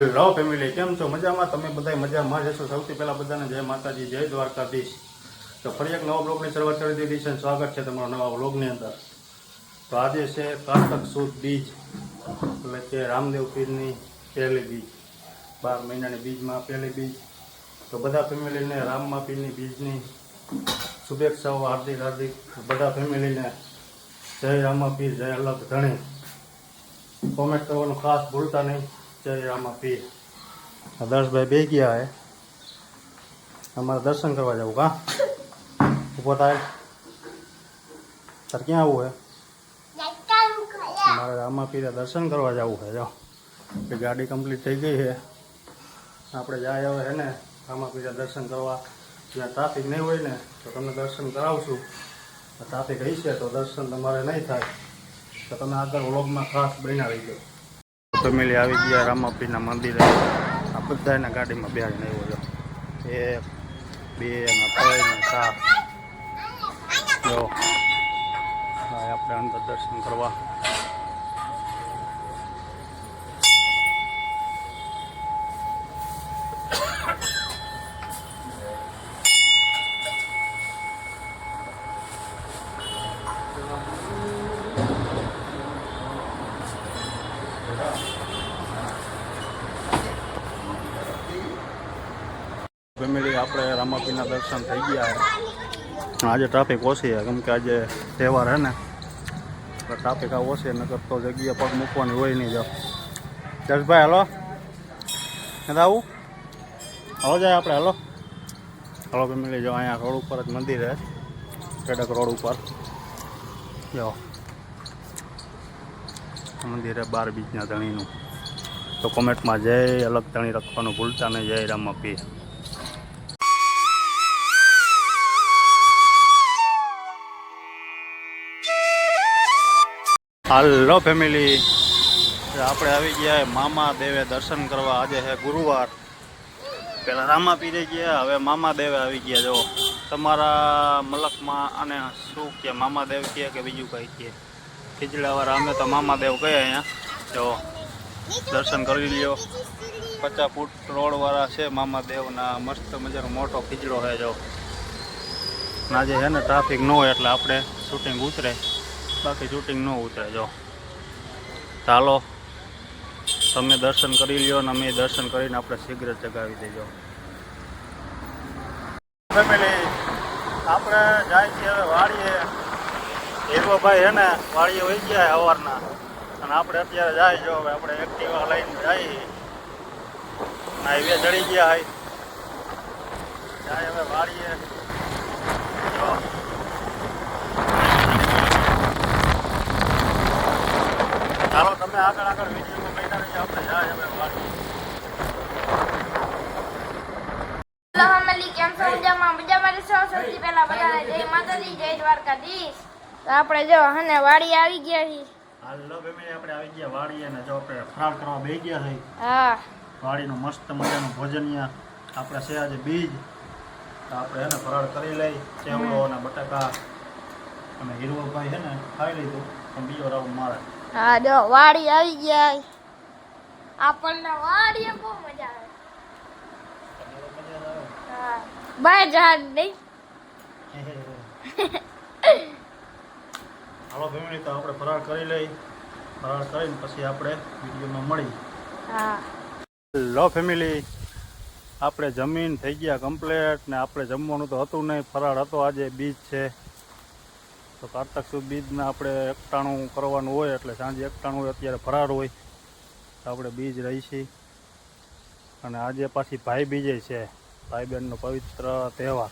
Hello family કેમ છો? મજામાં? તમે બધા મજામાં જશો સૌથી પહેલાં બધાને જય માતાજી, જય દ્વારકાધીશ. તો ફરી એક નવા બ્લોગની શરૂઆત કરી દીધી છે સ્વાગત છે તમારા નવા બ્લોગની અંદર. તો આજે છે કારતક સુદ બીજ, એટલે કે રામદેવ પીરની પહેલી બીજ, બાર મહિનાની બીજમાં પહેલી બીજ. તો બધા ફેમિલીને રામમાં પીરની બીજની શુભેચ્છાઓ હાર્દિક હાર્દિક. બધા ફેમિલીને જય રામા પીર જય અલગ ધણી. કોમેન્ટ કરવાનું ખાસ ભૂલતા નહીં. રામા પીર દર્શભાઈ બે ગયા હે. અમારે દર્શન કરવા જવું કા? ઊભો થાય. તાર ક્યાં આવવું હે? મારે રામા પીરા દર્શન કરવા જવું છે જો કે ગાડી કમ્પ્લીટ થઈ ગઈ છે આપણે જાય હવે હે ને, રામા પીરા દર્શન કરવા. જ્યાં ટ્રાફિક નહીં હોય ને, તો તમને દર્શન કરાવશું. ટ્રાફિક હશે તો દર્શન તમારે નહીં થાય. તો તમે આગળ વ્લોગમાં ખાસ બનાવી દો. ફેમિલી આવી ગયા રામાપીના મંદિરે. આ બધા એના ગાડીમાં બેહાડીને આવ્યો છો એક, બે ને ત્રણ ને ચાર. જો આપણે અંદર દર્શન કરવા ફેમિલી આપણે રામાપીના દર્શન થઈ ગયા આજે ટ્રાફિક ઓછી છે, કેમ કે આજે તહેવાર હે ને ટ્રાફિક આ ઓછી નગર તો જગ્યા પગ મૂકવાની હોય નહીં જો. જશભાઈ હલો. આવું હલો જાય આપણે, હલો. હલો ફેમિલી, જો અહીંયા રોડ ઉપર જ મંદિર છે, કેડક રોડ ઉપર. જો. મંદિર છે બાર બીજના ધણીનું. તો કોમેન્ટમાં જય અલગ ધણી રાખવાનું ભૂલતા નહીં, જય રામાપી. હાલો ફેમિલી. આપણે આવી ગયા મામા દેવે દર્શન કરવા. આજે છે ગુરુવાર. પેલા રામા પીરે ગયા, હવે મામા દેવે આવી ગયા. જો, તમારા મલકમાં અને શું કે? મામા દેવ કહે કે બીજું કંઈ કહે? ખીજડાવાળા અમે તો મામા દેવ કહે અહીંયા. જો, દર્શન કરી લ્યો. પચાસ ફૂટ રોડવાળા છે મામા દેવના. મસ્ત મજાનો મોટો ખીજડો છે, જો. આજે છે ને ટ્રાફિક ન હોય એટલે આપણે શૂટિંગ ઉતરે. બાકી શૂટિંગ ન ઉતરે, જો. ચાલો, તમે દર્શન કરી લ્યો ને અમે દર્શન કરીને આપણે શીઘ્ર ચગાવી દેજો. ફેમિલી આપણે જાય છીએ હવે વાડીએ. હીરોભાઈ હે ને, વાડીએ વહી ગયા સવારના. અને આપણે અત્યારે જાય જો હવે, આપણે એક્ટિવા લઈને જઈએ હાઈવે ચડી ગયા હાઈ જાય હવે વાડીએ જો ચાલો તમે આગળ આગળ આપણે જાય હવે જો હને વાડી આવી ગયા છીએ. હાલો ફેમિલી આપણે આવી ગયા વાડી અને જો આપણે ફરાળ કરવા બેસી ગયા છે. હા. વાડીનું મસ્ત મજાનું ભોજનિયા આપણે છે આજે બીજ. તો આપણે એને ફરાળ કરી લઈ. ચેવડો અને બટાકા અને હીરવભાઈ છે ને ખાઈ લીધું. પણ બીજો રાઉન્ડ મારે. હા જો વાડી આવી ગયા. આપણને વાડીએ બહુ મજા આવે. બાય જહાજ નહીં. હાલો ફેમિલી તો આપણે ફરાર કરી લઈ. ફરાર કરીને પછી આપણે વિડીયોમાં મળી. હા. લો ફેમિલી આપણે જમીન થઈ ગયા કમ્પ્લેટ ને આપણે જમવાનું તો હતું નહીં. ફરાળ હતો આજે બીજ છે. તો કારતક સુદ બીજના આપણે એકટાણું કરવાનું હોય, એટલે સાંજે એકટાણું હોય, અત્યારે ફરાર હોય, તો આપણે બીજ રહી છીએ અને આજે પાછી ભાઈ બીજે છે ભાઈ બહેનનો પવિત્ર તહેવાર.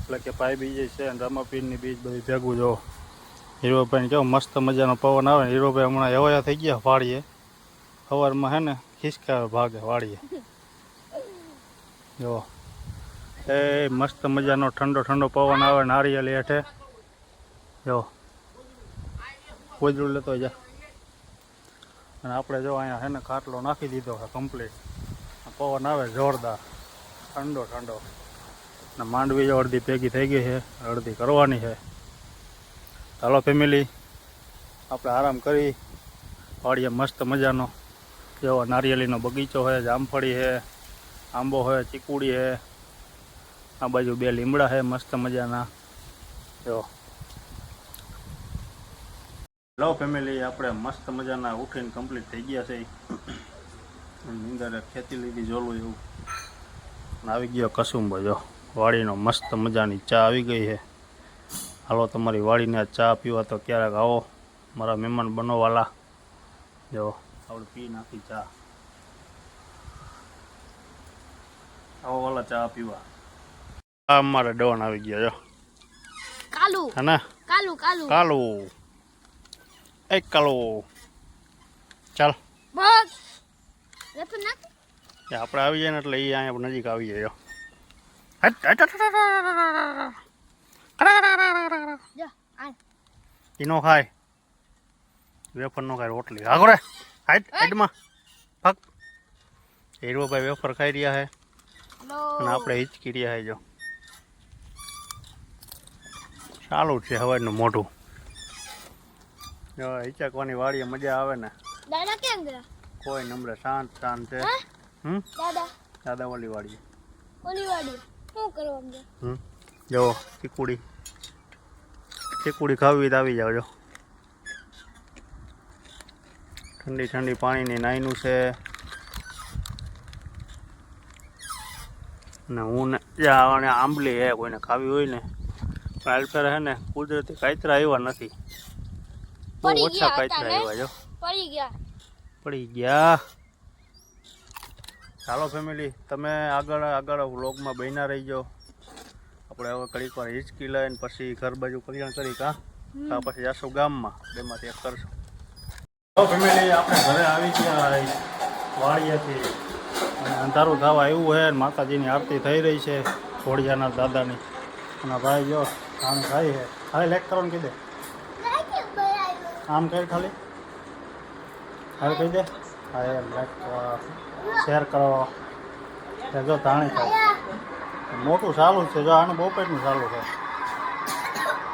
એટલે કે ભાઈ બીજે છે અને રમાપીરની બીજ બધી ભેગું જો. હીરોભાઈને કેવો મસ્ત મજાનો પવન આવે ને, હીરોભાઈ હમણાં એવાયા થઈ ગયા વાળીએ. સવારમાં હે ને ખિસકા ભાગે વાળીએ. જો. એ મસ્ત મજાનો ઠંડો ઠંડો પવન આવે નારિયેળ હેઠે. જો કોજરું લેતો જા અને આપણે જો અહીંયા ને ખાટલો નાખી દીધો છે કમ્પ્લીટ પવન આવે જોરદાર. ઠંડો ઠંડો. ને માંડવી જો અડધી ભેગી થઈ ગઈ છે, અડધી કરવાની છે. ચાલો ફેમિલી આપણે આરામ કરી. વાડીએ મસ્ત મજાનો. જેવો નારિયેળીનો બગીચો છે, જામફળી છે, આંબો છે, ચીકુડી છે. આ બાજુ બે લીમડા છે, મસ્ત મજાના. જો. લો ફેમિલી આપણે મસ્ત મજાના ઉઠીને કમ્પ્લીટ થઈ ગયા છે. અંદર ખેતી લીધી જોલું એવું. આવી ગયો કસુંબો જો. વાડીનો મસ્ત મજાની ચા આવી ગઈ છે. હાલો તમારી વાડીને ચા પીવા તો ક્યારેક આવો. મારા મહેમાન બનોવાલા. જો આપણે પી નાખી ચા. આવો વાલા ચા પીવા. આ અમારે ડોન આવી ગયા જો. કાલુ. હે ને? કાલુ કાલુ. કાલુ. એક કાલુ ચાલ. બસ. એ આપણે આવી જાય ને એટલે એ અહીંયા નજીક આવી જાય જો. હટ, હટ, હટ, હટ, હટ. જો આ ઈ નો ખાય. વેફર નો ખાય રોટલી. આગો રે હાઈટ હાઈટમાં. ફક. ભાઈ વેફર ખાઈ રહ્યા છે. અને આપણે હિચકી રહ્યા છે જો. ચાલુ છે હવાઈનું મોઢું. હિચકવાની વાડીએ મજા આવે ને. દાદા કેમ ગયા? કોઈ નંબરે શાંત શાંત છે. હમ? દાદા? દાદાવાલી વાડીએ ઓલી વાડી શું કરવા ગયા હમ? જો ચીકુડી. ચીકુડી ખાવી તો આવી જાવ જો. ઠંડી ઠંડી પાણીની નાઈનું છે. ને હું ને આંબલી હે કોઈને ખાવી હોય ને. પણ આલ્ફેર હે ને કુદરતી કાયતરા આવ્યા નથી. બહુ ઓછા હતા આવ્યા જો. પડી ગયા. પડી ગયા. ચાલો ફેમિલી તમે આગળ આગળ વ્લોગમાં બન્યા રહીજો. આપણે હવે ઘડીક વાર હિચકી લઈને પછી ઘર બાજુ કલ્યાણ કરી કા પછી જાશું ગામમાં. બેમાંથી એક કરશું. ફેમિલી આપણે ઘરે આવી ગયા વાળિયાથી અને અંધારું થવા આવ્યું છે અને માતાજીની આરતી થઈ રહી છે ઘોડિયાના દાદાની. અને ભાઈ જો કામ થાય છે હવે લેક કરવાનું કીધે. આમ કર ખાલી. હવે કહી દે. હા, એમ લાઈક શેર કરો. જો ધાણી થાય. મોટું સારું છે, જો આનું બહુ પેટનું સારું છે.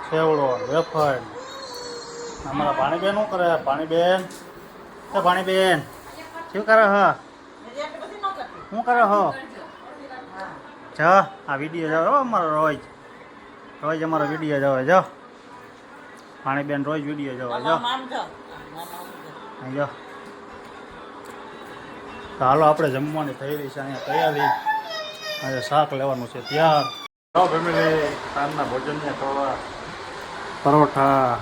સેવડો વેફર. અમારા પાણીબેન શું કરે? પાણીબેન એ પાણીબેન શું કરે હ? શું કરે હો? જ, આ વીડિયો જાવ અમારો રોજ રોજ અમારો વીડિયો જાવ, જો. પાણીબેન રોજ વીડિયો જાવ જો. જો. તો હાલો આપણે જમવાની થઈ રહી છે અહીંયા તૈયારી. આજે શાક લેવાનું છે ત્યાર. ફેમિલી સાંજના ભોજનને ખવા. પરોઠા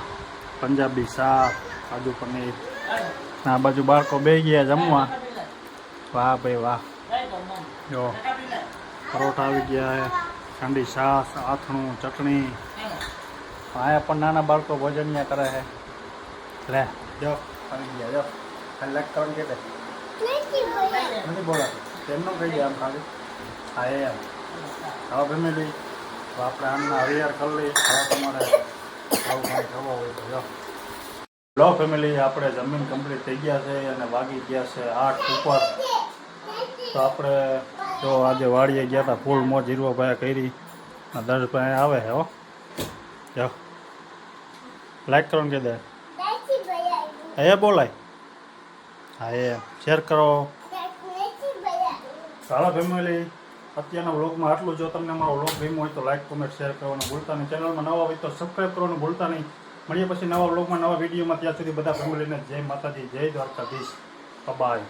પંજાબી શાક કાજુ પનીર. આ બાજુ બાળકો બે ગયા જમવા. વાહ ભાઈ વાહ. જો. પરોઠા આવી ગયા ઠંડી છાશ આથણું ચટણી. અહીંયા પણ નાના બાળકો ભોજનિયા કરે છે. લે, જો, આવી ગયા, જો. લાઈક કરવાનું કે? નથી બોલાતું. તેમનું કહી દે આમ ખાલી. હા, એ એમ. હવે ફેમિલી આપણે આમના હરિયાર કરી લઈએ. હવે તમારે આવું કાંઈ ખબર હોય તો, જો. લો ફેમિલી આપણે જમીન કમ્પ્લીટ થઈ ગયા છે અને વાગી ગયા છે આઠ ઉપર. તો આપણે જો આજે વાડીએ ગયા હતા ફૂલ મોજ હીરવાભાઈ કરી. દર્શભાઈ આવે હો. જો. લાઈક કરવાનું કે દે. એ બોલાય. હા એ શેર કરો. ચાલો ફેમિલી અત્યારના વ્લોગમાં આટલું. જો તમને અમારો વ્લોગ ગમ્યો હોય તો લાઈક કોમેન્ટ શેર કરવાનું ભૂલતા નહીં. ચેનલમાં નવા હોય તો સબસ્ક્રાઈબ કરવાનું ભૂલતા નહીં. મળીએ પછી નવા વ્લોગમાં નવા વિડીયોમાં ત્યાં સુધી બધા ફેમિલીને જય માતાજી જય દ્વારકાધીશ. બાય